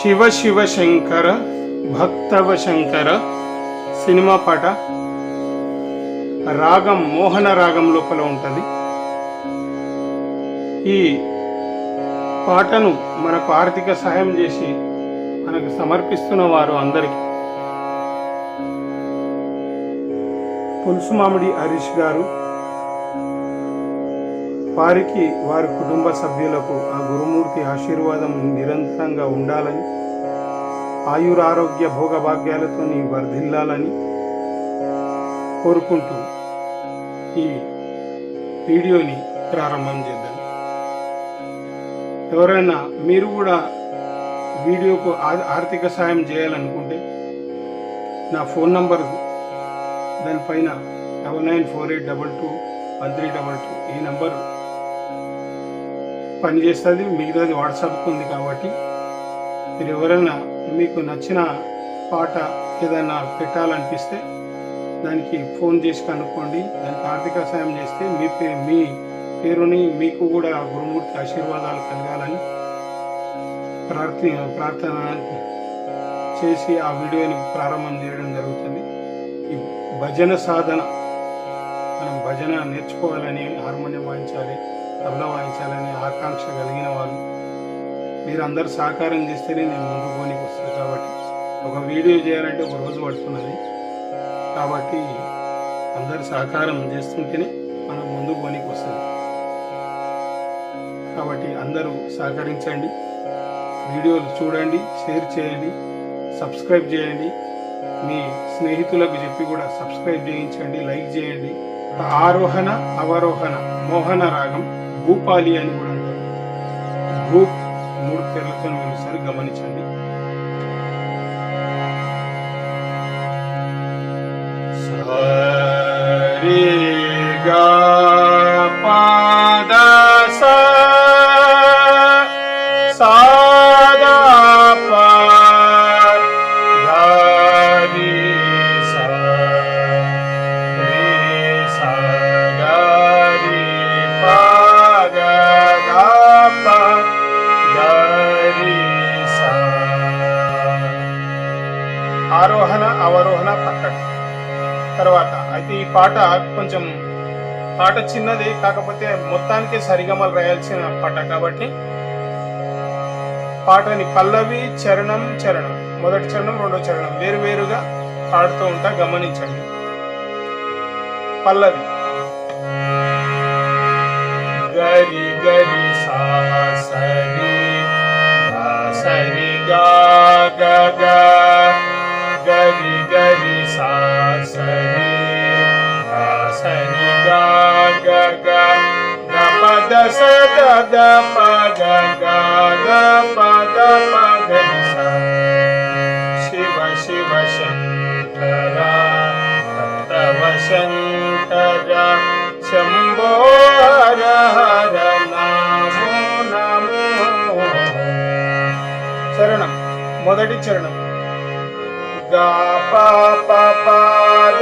శివ శివ శంకర భక్తవ శంకర సినిమా పాట రాగం మోహన రాగం లోపల ఉంటుంది. ఈ పాటను మనకు ఆర్థిక సహాయం చేసి మనకు సమర్పిస్తున్న వారు అందరికీ పులుసు మామిడి హరీష్ గారు వారికి వారి కుటుంబ సభ్యులకు ఆ గురుమూర్తి ఆశీర్వాదం నిరంతరంగా ఉండాలని ఆయురారోగ్య భోగభాగ్యాలతో వర్ధిల్లాలని కోరుకుంటూ ఈ వీడియోని ప్రారంభం చేద్దాం. ఎవరైనా మీరు కూడా వీడియోకు ఆర్థిక సాయం చేయాలనుకుంటే నా ఫోన్ నంబర్ దానిపైన double nine four eight double two one three double two ఈ నంబరు పనిచేస్తుంది మిగతాది వాట్సాప్కి ఉంది కాబట్టి మీరు ఎవరైనా మీకు నచ్చిన పాట ఏదైనా పెట్టాలనిపిస్తే దానికి ఫోన్ చేసి కనుక్కోండి. దానికి ఆర్థిక సాయం చేస్తే మీ పే మీ పేరుని మీకు కూడా గురుమూర్తి ఆశీర్వాదాలు కలగాలని ప్రార్థన ప్రార్థన చేసి ఆ వీడియోని ప్రారంభం చేయడం జరుగుతుంది. ఈ భజన సాధన మనం భజన నేర్చుకోవాలని హార్మోనియం వాయించాలి. తబలా వాయించాలని ఆకాంక్ష కలిగిన వాళ్ళు. మీరు సహకారం చేస్తేనే నేను ముందు పోనీకి వస్తుంది కాబట్టి ఒక వీడియో చేయాలంటే ఒక రోజు పడుతున్నది. కాబట్టి అందరు సహకారం చేస్తుంటేనే మనం ముందు పోనీకి వస్తుంది. కాబట్టి అందరూ సహకరించండి. వీడియోలు చూడండి షేర్ చేయండి సబ్స్క్రైబ్ చేయండి. మీ స్నేహితులకు చెప్పి కూడా సబ్స్క్రైబ్ చేయించండి లైక్ చేయండి. ఆరోహణ అవరోహణ మోహన రాగం. భూపాలి అని కూడా అంటారు. భూ మూడు పేర్లతో మీరు సరి గమనించండి ఆరోహణ అవరోహణ పక్కకి. తర్వాత అయితే ఈ పాట కొంచెం పాట చిన్నది కాకపోతే మొత్తానికి సరిగమలు రాయాల్సిన పాట కాబట్టి పాటని పల్లవి చరణం చరణం మొదటి చరణం రెండో చరణం వేరు వేరుగా పాడుతూ ఉంటా గమనించండి. పల్లవి. గరి గరి సా సరి గా సరి గా ग पदश ग पद पदशा शिव शिव शङ्करा प्रवशङ्क ग शम्भोर नमो नमो। चरणं मोदटि चरणं। ग पपाद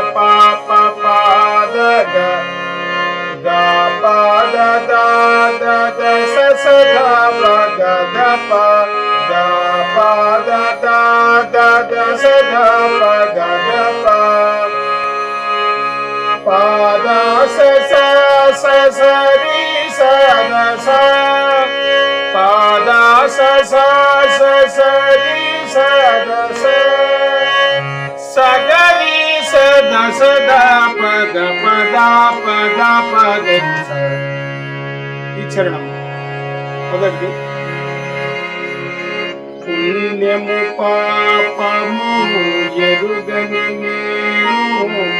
గ ప ప ప ప ద గ గ ప ద ద ద ద స స ధ ప గ ధ ప గ ప ద ద ద ద స ధ ప గ ధ ప పాద స స స స పద పద పద పద ద ప ఈ చరణం మొదటిది. పుణ్యము పాపము ఎరుగని నేను.